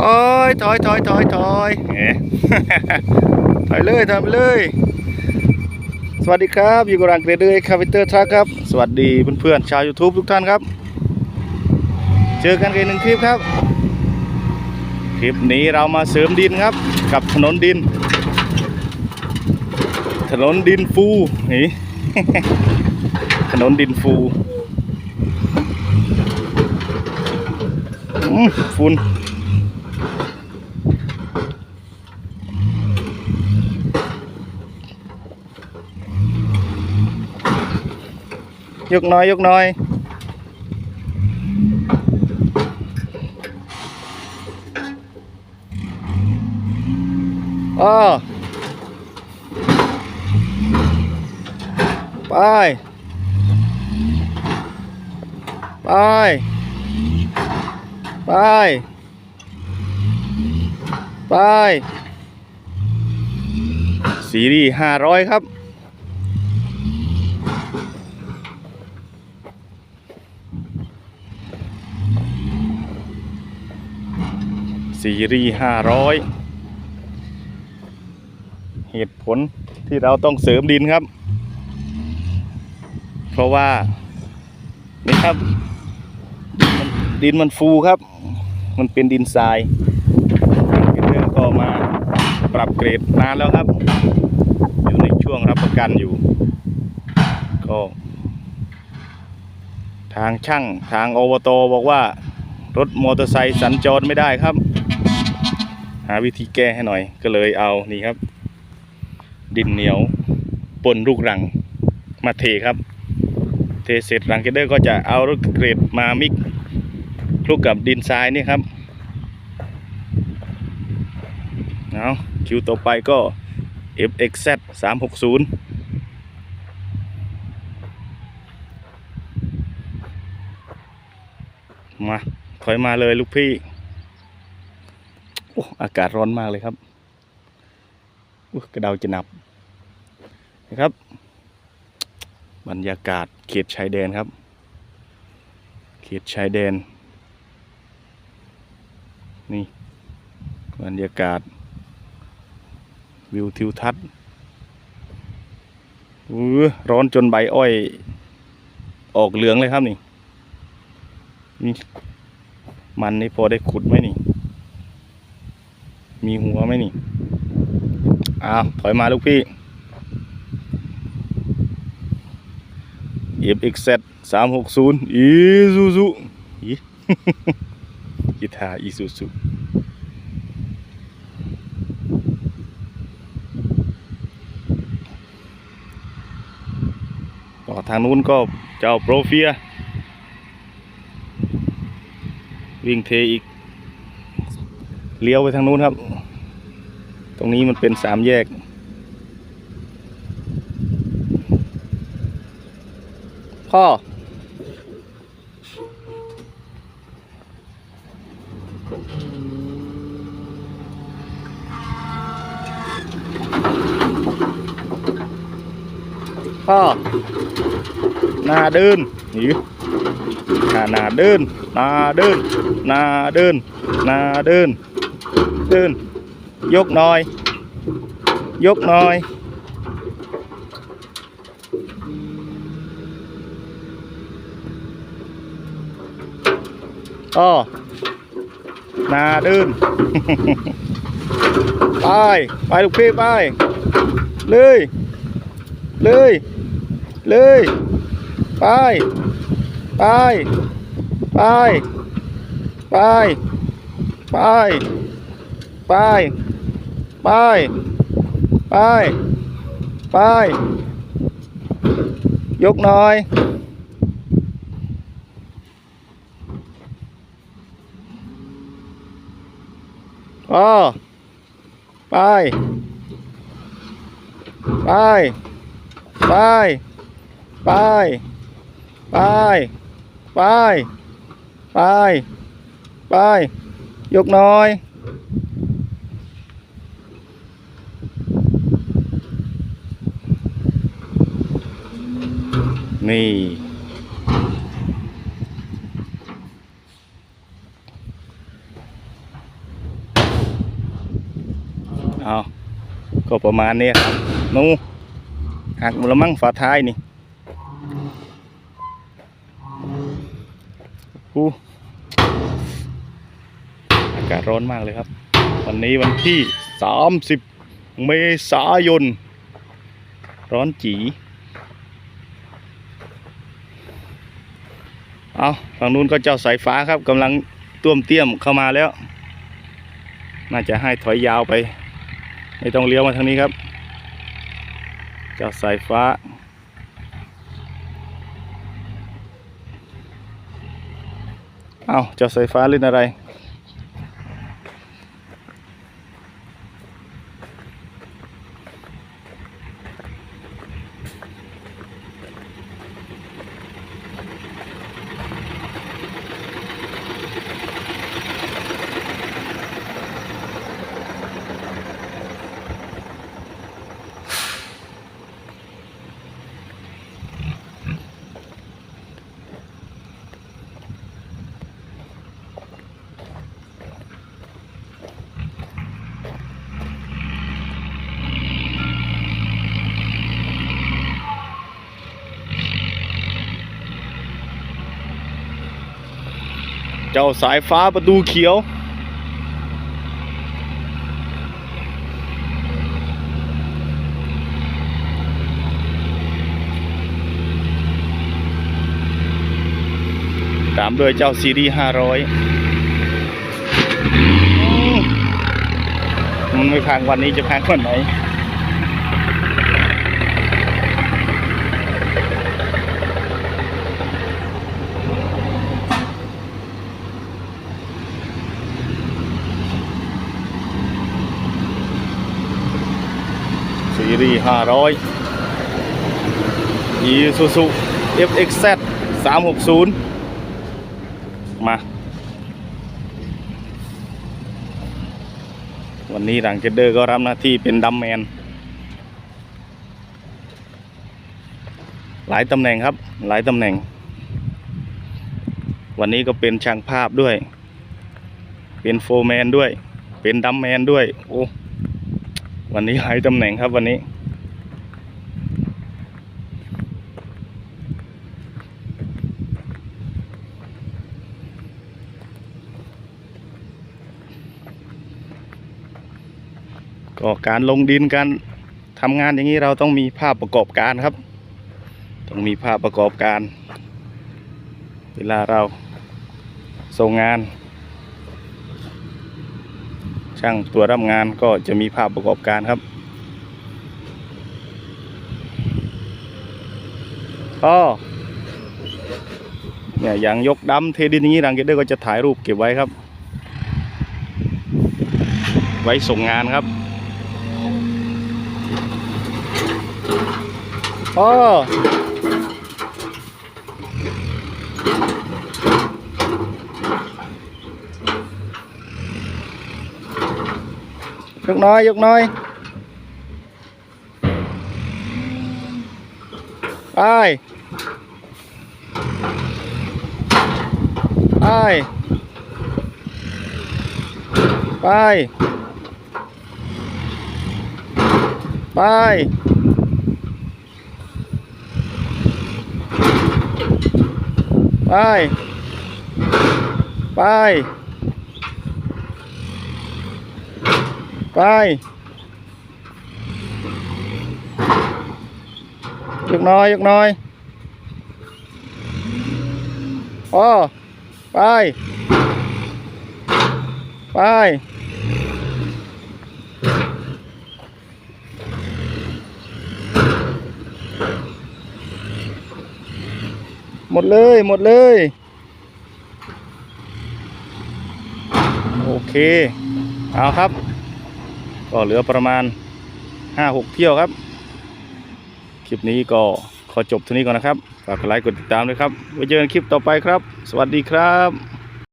โอ้ยถอยถอยถอยถอยแหมถอยเลยถอยไปเลย สวัสดีครับอยู่กับรังเกรเดอร์คาเฟเตอร์ทรัคครับ สวัสดีเพื่อนๆชาว YouTube ทุกท่านครับ เจอกันกันหนึ่งคลิปครับ คลิปนี้เรามาเสริมดินครับ กับถนนดิน ถนนดินฟูนี่ถนนดินฟูอืมฝุ่น ยกน้อย ยกน้อยอ้อไป ไป ไป ไป ซีรีส์ห้าร้อยครับ ซีรีส์ห้าร้อยเหตุผลที่เราต้องเสริมดินครับ เพราะว่า นี่ครับ ดินมันฟูครับ มันเป็นดินทรายเรื่องก็มาปรับเกรดนานแล้วครับ อยู่ในช่วงรับประกันอยู่ ก็ ทางช่างทางอบตบอกว่ารถมอเตอร์ไซค์สัญจรไม่ได้ครับาวิธีแก้ให้หน่อย ก็เลยเอานี่ครับ ดินเหนียวปนลูกรังมาเทครับ เทเสร็จรังเกเดอร์ก็จะเอารถเกรดมามิกคลุกกับดินทรายนี่ครับเอาคิวต่อไปก็ FXZ 360มาถอยมาเลยลูกพี่ อ้อากาศร้อนมากเลยครับกระเดาจะนับนะครับ บรรยากาศเขตชายแดนครับ เขตชายแดน นี่ บรรยากาศ วิวทิวทัศน์อื้อร้อนจนใบอ้อย ออกเหลืองเลยครับนี่นี่มันนี่พอได้ขุดไหมนี่ มีหัวไหมนี่ อ้าว ถอยมาลูกพี่ FXZ 360 Isuzu อีกีตาร์ Isuzu ต่อทางนู้นก็เจ้าโปรเฟีย วิ่งเทอีก เลี้ยวไปทางนู้นครับ ตรงนี้มันเป็นสามแยก พ่อ พ่อ นาเดินนีหน้านาเดิน นาเดิน นาเดิน นาเดิน เดินยกหน่อย ยกหน่อยอ้อนาดินไป ไปลูกพี่ไป เลย เลย เลย ไป ไป ไป ไป ไป ไป ไป ไป ไป ยกหน่อยอ๋อไป ไป ไป ไป ไป ไป ไป ไป ยกหน่อย นี่ เอาก็ประมาณนี้ครับนูหักหมดล้วมั้งฝาท้ายนี่อู้อากาศร้อนมากเลยครับ วันนี้วันที่ 30 เมษายน ร้อนจี๋ เอาฝั่งนู้นก็เจ้าสายฟ้าครับกำลังต้วมเตี้ยมเข้ามาแล้ว น่าจะให้ถอยยาวไป ไม่ต้องเลี้ยวมาทางนี้ครับ เจ้าสายฟ้า เอาเจ้าสายฟ้าเล่นอะไร เจ้าสายฟ้าประตูเขียว ตามด้วยเจ้าซีรีส์ห้าร้อยมันไม่พังวันนี้จะพังวันไหน ซีรีส์ห้าร้อยอีซูซู FXZ สามหกศูนมา วันนี้หลังเจดเดอร์ก็รับหน้าที่เป็นดัมแมน หลายตำแหน่งครับ หลายตำแหน่ง วันนี้ก็เป็นช่างภาพด้วย เป็นโฟร์แมนด้วย เป็นดัมแมนด้วย โอ้ วันนี้หลายตำแหน่งครับวันนี้ ก็การลงดินการทำงานอย่างนี้เราต้องมีภาพประกอบการครับ ต้องมีภาพประกอบการ เวลาเราส่งงาน ช่างตัวรับงานก็จะมีภาพประกอบการครับ ก็เนี่ยอย่างยกดำเทดินอย่างนี้รังเกเดอร์ก็จะถ่ายรูปเก็บไว้ครับ ไว้ส่งงานครับอ๋อ ยกน้อย ยกน้อยไปไปไปไปไปไป ไปยกน้อยยกน้อยอ๋อไป ไป หมดเลย หมดเลย โอเค เอาครับ ก็เหลือประมาณ5-6เที่ยวครับ คลิปนี้ก็ขอจบเท่านี้ก่อนนะครับ ฝากกดไลค์กดติดตามด้วยครับ ไว้เจอกันคลิปต่อไปครับ สวัสดีครับ